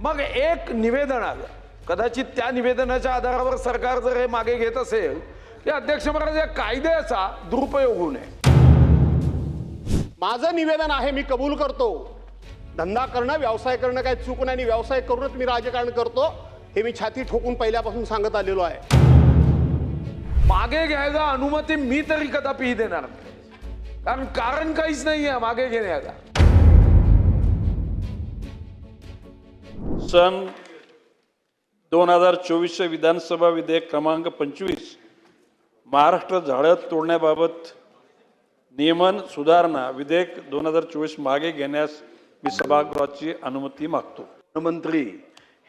मग एक निवेदन आलं. कदाचित त्या निवेदनाच्या आधारावर सरकार जर हे मागे घेत असेल की अध्यक्ष महाराज या कायद्याचा दुरुपयोग होऊ नये. माझं निवेदन आहे मी कबूल करतो. धंदा करणं व्यवसाय करणं काही चूक नाही आणि व्यवसाय करूनच मी राजकारण करतो हे मी छाती ठोकून पहिल्यापासून सांगत आलेलो आहे. मागे घ्यायला अनुमती मी तरी कदापिही देणार नाही. कारण कारण काहीच नाही आहे मागे घेण्याला. सन दोन हजार चोवीसचे विधानसभा विधेयक क्रमांक पंचवीस महाराष्ट्र झाडं तोडण्याबाबत नियमन सुधारणा विधेयक दोन हजार चोवीस मागे घेण्यास मी सभागृहाची अनुमती मागतो. मंत्री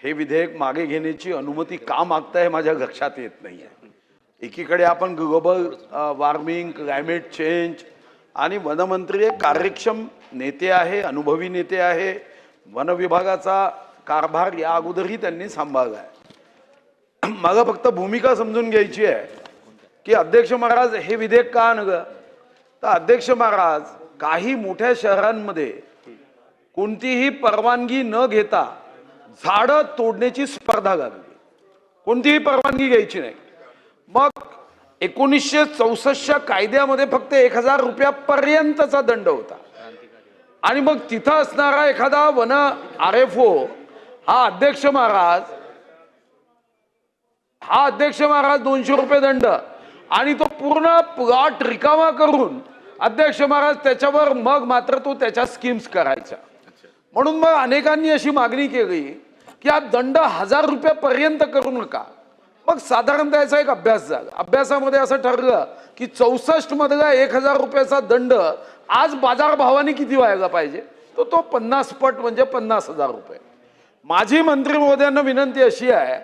हे विधेयक मागे घेण्याची अनुमती का मागताय माझ्या लक्षात येत नाही आहे एकीकडे आपण ग्लोबल वॉर्मिंग क्लायमेट चेंज आणि वनमंत्री एक कार्यक्षम नेते आहे अनुभवी नेते आहे वन विभागाचा कारभार या अगोदरही त्यांनी सांभाळला आहे. मला फक्त भूमिका समजून घ्यायची आहे की अध्यक्ष महाराज हे विधेयक का आणलं तर अध्यक्ष महाराज काही मोठ्या शहरांमध्ये कोणतीही परवानगी न घेता झाडं तोडण्याची स्पर्धा लागली कोणतीही परवानगी घ्यायची नाही. मग एकोणीसशे चौसष्टच्या कायद्यामध्ये फक्त एक हजार रुपयापर्यंतचा दंड होता. आणि मग तिथं असणारा एखादा वन आर एफ ओ हा अध्यक्ष महाराज हा अध्यक्ष महाराज दोनशे रुपये दंड. आणि तो पूर्ण प्लॉट रिकामा करून अध्यक्ष महाराज त्याच्यावर मग मात्र तो त्याच्या स्कीम्स करायच्या म्हणून मग अनेकांनी अशी मागणी केली की हा दंड हजार रुपयापर्यंत करू नका. मग साधारणतः याचा एक अभ्यास झाला. अभ्यासामध्ये असं ठरलं की चौसष्ट मधला एक हजार रुपयाचा दंड आज बाजारभावाने किती व्हायला पाहिजे? तर तो पन्नास पट म्हणजे पन्नास हजार रुपये. माझी मंत्री महोदयांना विनंती अशी आहे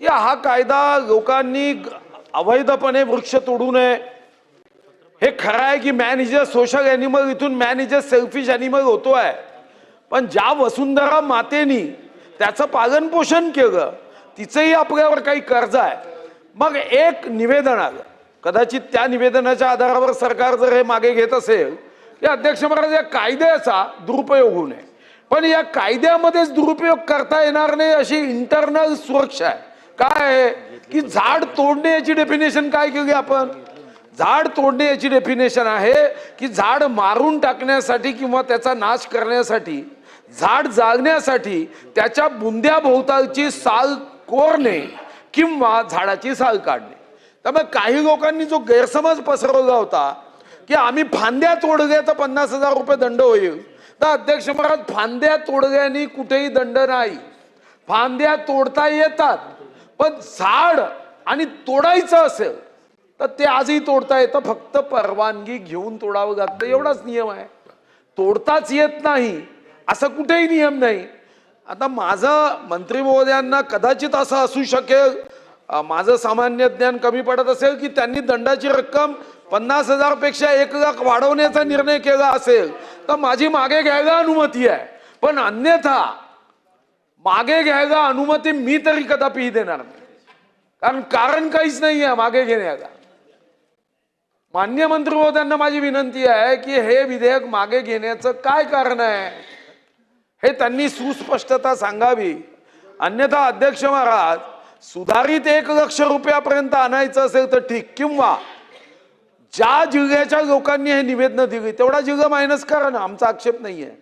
की हा कायदा लोकांनी अवैधपणे वृक्ष तोडू नये. हे खरं आहे की man is a social animal इथून man is a selfish animal होतो आहे पण ज्या वसुंधरा मातेनी त्याचं पालन पोषण केलं तिचंही आपल्यावर काही कर्ज आहे. मग एक निवेदन आलं. कदाचित त्या निवेदनाच्या आधारावर सरकार जर हे मागे घेत असेल की अध्यक्ष महाराज या कायद्याचा दुरुपयोग होऊ नये. पण या कायद्यामध्येच दुरुपयोग करता येणार नाही अशी इंटरनल सुरक्षा आहे. काय आहे? की झाड तोडणे याची डेफिनेशन काय केली आपण? झाड तोडणे याची डेफिनेशन आहे की झाड मारून टाकण्यासाठी किंवा त्याचा नाश करण्यासाठी झाड जागण्यासाठी त्याच्या बुंद्या भोवतालची साल कोरणे किंवा झाडाची साल काढणे. त्यामुळे काही लोकांनी जो गैरसमज पसरवला होता की आम्ही फांद्या तोडल्या तर पन्नास हजार रुपये दंड होईल. तर अध्यक्ष महाराज फांद्या तोडल्याने कुठेही दंड नाही. फांद्या तोडता येतात पण झाड आणि तोडायचं असेल तर ते आजही तोडता येतं. फक्त परवानगी घेऊन तोडावं लागतं. एवढाच नियम आहे. तोडताच येत नाही. असं कुठेही नियम नाही. आता माझं मंत्री महोदयांना कदाचित असं असू शकेल माझं सामान्य ज्ञान कमी पडत असेल की त्यांनी दंडाची रक्कम पन्नास हजारपेक्षा एक लाख वाढवण्याचा निर्णय केला असेल तर माझी मागे घ्यायला अनुमती आहे. पण अन्यथा मागे घ्यायला अनुमती मी तरी कदापिही देणार नाही. कारण कारण काहीच नाही आहे मागे घेण्याला. मान्य मंत्री माझी विनंती आहे की हे विधेयक मागे घेण्याचं काय कारण आहे हे त्यांनी सुस्पष्टता सांगावी. अन्यथा अध्यक्ष महाराज सुधारित एक लक्ष रुपयापर्यंत आणायचं असेल तर ठीक. किंवा ज्या जिल्ह्याच्या लोकांनी हे निवेदन दिली तेवढा जिल्हा मायनस करा ना आमचा आक्षेप नाही आहे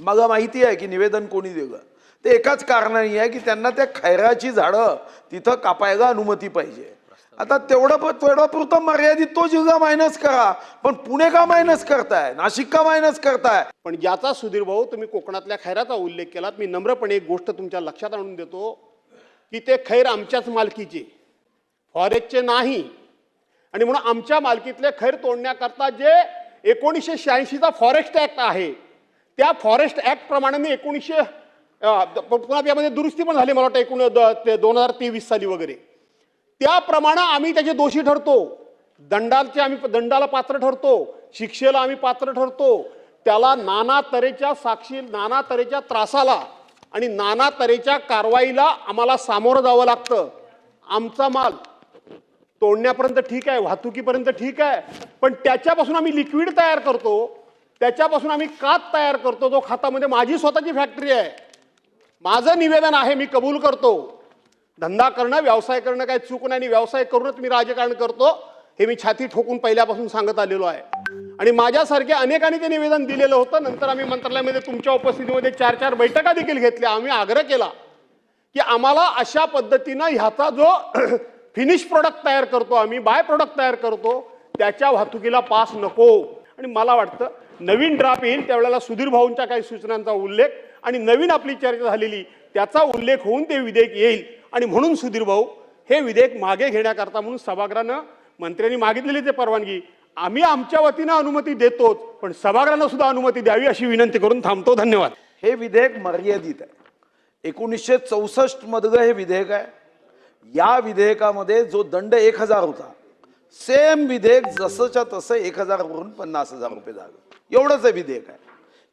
मला माहिती आहे की निवेदन कोणी दिलं? ते एकाच कारणाने आहे की त्यांना त्या खैराची झाडं तिथं कापायला अनुमती पाहिजे. आता तेवढं प- पुरतं मर्यादित तो जिल्हा मायनस करा पण पुणे का मायनस करताय? नाशिक का मायनस करताय? पण याचा सुधीर भाऊ तुम्ही कोकणातल्या खैराचा उल्लेख केलात. मी नम्रपणे एक गोष्ट तुमच्या लक्षात आणून देतो की ते खैर आमच्याच मालकीचे. फॉरेस्टचे नाही आणि म्हणून आमच्या मालकीतले खैर तोडण्याकरता जे एकोणीसशे शहाऐंशीचा फॉरेस्ट ॲक्ट आहे त्या फॉरेस्ट ॲक्टप्रमाणे मी एकोणीसशे पुन्हा त्यामध्ये दुरुस्ती पण झाली मला वाटतं एकूण द- ते दोन हजार तेवीस साली वगैरे. त्याप्रमाणे आम्ही त्याचे दोषी ठरतो. दंडाचे आम्ही दंडाला पात्र ठरतो. शिक्षेला आम्ही पात्र ठरतो. त्याला नाना तऱ्हेच्या साक्षी नाना तऱ्हेच्या त्रासाला आणि नाना तऱ्हेच्या कारवाईला आम्हाला सामोरं जावं लागतं. आमचा माल तोडण्यापर्यंत ठीक आहे वाहतुकीपर्यंत ठीक आहे पण त्याच्यापासून आम्ही लिक्विड तयार करतो. त्याच्यापासून आम्ही कात तयार करतो जो खातामध्ये माझी स्वतःची फॅक्टरी आहे. माझं निवेदन आहे मी कबूल करतो. धंदा करणं व्यवसाय करणं काही चूक नाही आणि व्यवसाय करूनच मी राजकारण करतो हे मी छाती ठोकून पहिल्यापासून सांगत आलेलो आहे. आणि माझ्यासारख्या अनेकांनी ते निवेदन दिलेलं होतं. नंतर आम्ही मंत्रालयामध्ये तुमच्या उपस्थितीमध्ये चार चार बैठका देखील घेतल्या. आम्ही आग्रह केला की आम्हाला अशा पद्धतीनं ह्याचा जो फिनिश प्रोडक्ट तयार करतो आम्ही बाय प्रोडक्ट तयार करतो त्याच्या वाहतुकीला पास नको. आणि मला वाटतं नवीन ड्राफ्ट येईल त्यावेळेला सुधीर भाऊंच्या काही सूचनांचा उल्लेख आणि नवीन आपली चर्चा झालेली त्याचा उल्लेख होऊन ते विधेयक येईल. आणि म्हणून सुधीर भाऊ हे विधेयक मागे घेण्याकरता म्हणून सभागृहानं मंत्र्यांनी मागितलेली ते परवानगी. आम्ही आमच्या वतीनं अनुमती देतोच पण सभागृहानं सुद्धा अनुमती द्यावी अशी विनंती करून थांबतो. धन्यवाद. हे विधेयक मर्यादित आहे. एकोणीसशे चौसष्ट मधलं हे विधेयक आहे. या विधेयकामध्ये जो दंड एक हजार होता सेम विधेयक जसंच्या तसं एक हजारवरून पन्नास हजार रुपये झालं. एवढंच हे विधेयक आहे.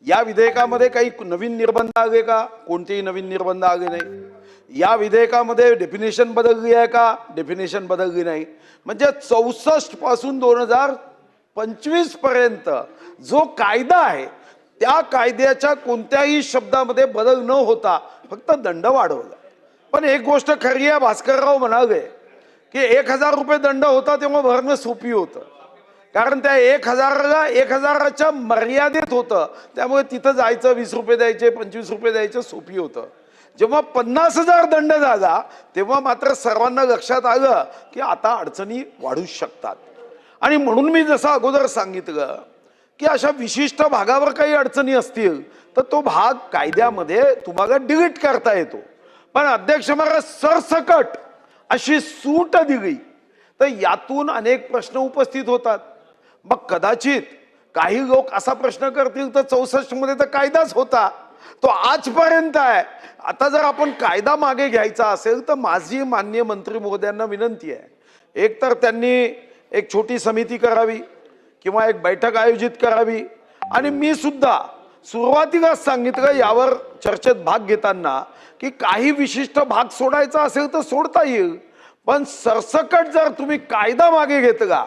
या विधेयकामध्ये काही नवीन निर्बंध आले का? कोणतेही नवीन निर्बंध आले नाही. या विधेयकामध्ये डेफिनेशन बदलली आहे का? डेफिनेशन बदलली नाही. म्हणजे चौसष्टपासून दोन हजार पंचवीसपर्यंत जो कायदा आहे त्या कायद्याच्या कोणत्याही शब्दामध्ये बदल न होता फक्त दंड वाढवला. पण एक गोष्ट खरी आहे भास्करराव म्हणाले की एक हजार रुपये दंड होता तेव्हा भरणं सोपी होतं. कारण त्या एक हजाराला एक हजाराच्या मर्यादेत होतं. त्यामुळे तिथं जायचं वीस रुपये द्यायचे पंचवीस रुपये द्यायचं सोपी होतं. जेव्हा पन्नास हजार दंड झाला तेव्हा मात्र सर्वांना लक्षात आलं की आता अडचणी वाढू शकतात. आणि म्हणून मी जसं अगोदर सांगितलं की अशा विशिष्ट भागावर काही अडचणी असतील तर तो भाग कायद्यामध्ये तुम्हाला डिलीट करता येतो. पण अध्यक्ष महाराज सरसकट अशी सूट दिली. तर यातून अनेक प्रश्न उपस्थित होतात. मग कदाचित काही लोक असा प्रश्न करतील तर चौसष्टमध्ये तर कायदाच होता. तो आजपर्यंत आहे. आता जर आपण कायदा मागे घ्यायचा असेल तर माझी मान्य मंत्री महोदयांना विनंती आहे. एक तर त्यांनी एक छोटी समिती करावी किंवा एक बैठक आयोजित करावी. आणि मी सुद्धा सुरुवातीलाच सांगितलं यावर चर्चेत भाग घेताना की काही विशिष्ट भाग सोडायचा असेल तर सोडता येईल. पण सरसकट जर तुम्ही कायदा मागे घेतला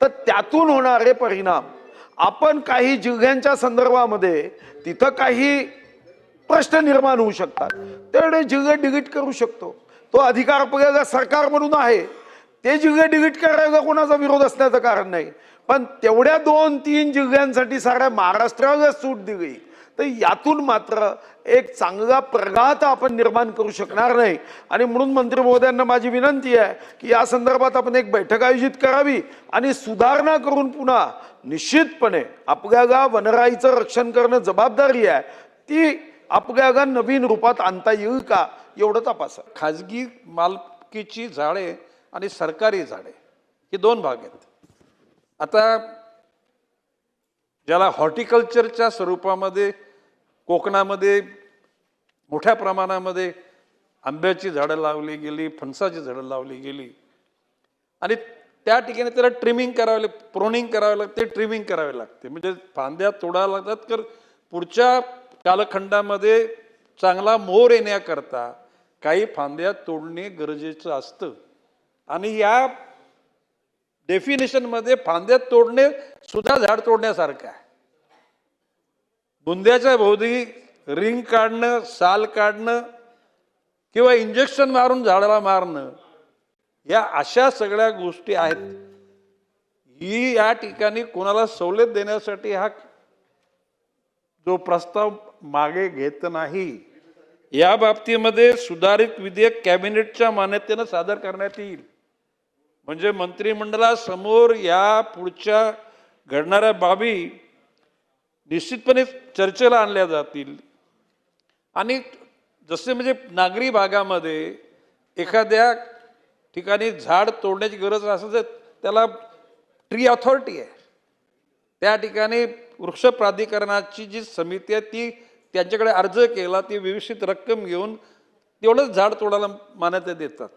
तर त्यातून होणारे परिणाम. आपण काही जिल्ह्यांच्या संदर्भामध्ये तिथं काही प्रश्न निर्माण होऊ शकतात. त्याने जिल्हे डिलीट करू शकतो. तो अधिकार आपल्याला सरकार म्हणून आहे. ते जिल्हे डिलीट करायला कोणाचा विरोध असण्याचं कारण नाही. पण तेवढ्या दोन तीन जिल्ह्यांसाठी साऱ्या महाराष्ट्राला सूट दिली. तर यातून मात्र एक चांगला प्रघात आपण निर्माण करू शकणार नाही. आणि म्हणून मंत्री महोदयांना माझी विनंती आहे की या संदर्भात आपण एक बैठक आयोजित करावी आणि सुधारणा करून पुन्हा निश्चितपणे आपल्याला वनराईचं रक्षण करणं जबाबदारी आहे. ती आपल्याला नवीन रूपात आणता येईल का एवढं तपासा. खाजगी मालकीची झाडे आणि सरकारी झाडे हे दोन भाग आहेत. आता ज्याला हॉर्टिकल्चरच्या स्वरूपामध्ये कोकणामध्ये मोठ्या प्रमाणामध्ये आंब्याची झाडं लावली गेली फणसाची झाडं लावली गेली. आणि त्या ठिकाणी त्याला ट्रिमिंग करावे लाग प्रोनिंग करावे लागते ट्रिमिंग करावे लागते. म्हणजे फांद्या तोडाव्या लागतात तर पुढच्या कालखंडामध्ये चांगला मोर येण्याकरता काही फांद्या तोडणे गरजेचं असतं. आणि या डेफिनेशनमध्ये फांद्या तोडणे सुद्धा झाड तोडण्यासारखं आहे. बुंद्याच्या भोवती रिंग काढणं साल काढणं किंवा इंजेक्शन मारून झाडाला मारणं या अशा सगळ्या गोष्टी आहेत. ही या ठिकाणी कोणाला सवलत देण्यासाठी हा जो प्रस्ताव मागे घेत नाही या बाबतीमध्ये सुधारित विधेयक कॅबिनेटच्या मान्यतेनं सादर करण्यात येईल. म्हणजे मंत्रिमंडळासमोर या पुढच्या घडणाऱ्या बाबी निश्चितपणे चर्चेला आणल्या जातील. आणि जसे म्हणजे नागरी भागामध्ये एखाद्या ठिकाणी झाड तोडण्याची गरज असेल तर त्याला ट्री ऑथॉरिटी आहे. त्या ठिकाणी वृक्ष प्राधिकरणाची जी समिती आहे ती त्यांच्याकडे अर्ज केला ती व्यवस्थित रक्कम घेऊन तेवढंच झाड तोडायला मान्यता देतात.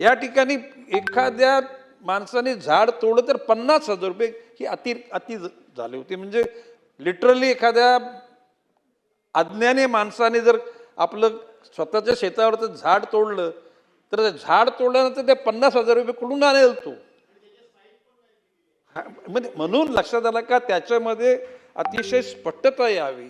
या ठिकाणी एखाद्या माणसाने झाड तोडलं तर पन्नास हजार रुपये ही अति अति झाली होती. म्हणजे लिटरली एखाद्या अज्ञानी माणसाने जर आपलं स्वतःच्या शेतावरचं झाड तोडलं तर ते झाड तोडल्यानंतर ते पन्नास हजार रुपये कुठून आणेल तो? म्हणजे म्हणून लक्षात आलं का त्याच्यामध्ये अतिशय स्पष्टता यावी.